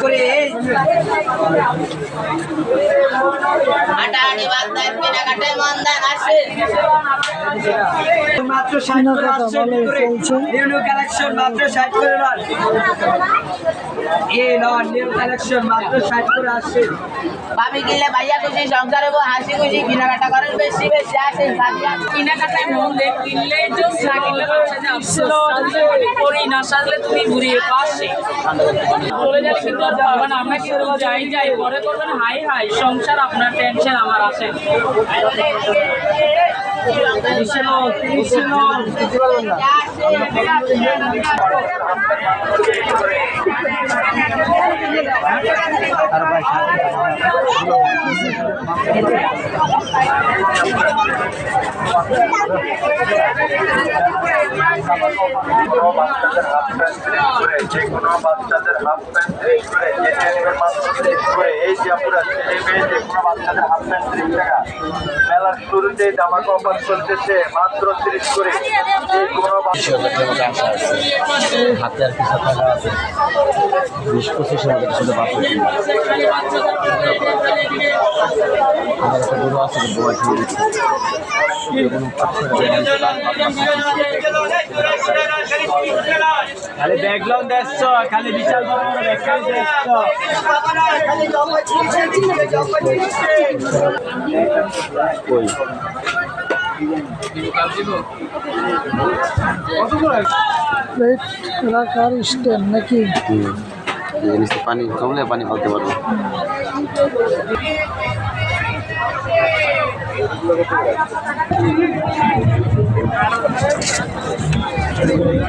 করে মন মাত্র ষাট করে আসছে নিউ নিউ কালেকশন মাত্র ষাট করে নন এ নন নিউ কালেকশন মাত্র ষাট করে আসছে ভাবি কিনলে ভাইয়া খুশি সংসার হব হাসি খুশি কেনাকাটা করেন বেশি বেশি আসেন কেনাকাটায় মন দে কিনলে জোস না কিনলে সাজলে না সাজলে তুমি ঘুরিয়ে পাশে। চলে যাবে কিন্তু না যাই যাই পরে করবেন হাই হাই সংসার আপনার টেনশন আমার আছে বাচ্চাদের হাফ প্যান্ট করে যে কোনো বাচ্চাদের হাফ প্যান্ট করে যে ট্রেনের মাধ্যমে করে এই যে পুরো ছেলে মেয়ে যে কোনো বাচ্চাদের হাফ প্যান্ট ত্রিশ টাকা মেলার শুরুতে জামা কাপড় চলতেছে মাত্র তিরিশ করে যে কোনো বাচ্চা হাতে হয়ে গেছে কোনো পাঁচশো খালি ব্যাকগ্রাউন্ড দেখছ খালি বিশাল রাখার স্ট্যান্ড নাকি পানি কমলে পানি ফেলতে পারব।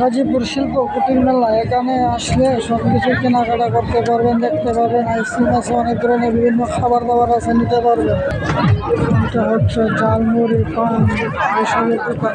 গাজীপুর শিল্প কুটির মেলা, এখানে আসলে সব কিছু কেনাকাটা করতে পারবেন, দেখতে পারবেন আইসক্রিম আছে, অনেক ধরনের বিভিন্ন খাবার দাবার আছে, নিতে পারবেন এটা হচ্ছে জালমুড়ি পান, এসবের দোকান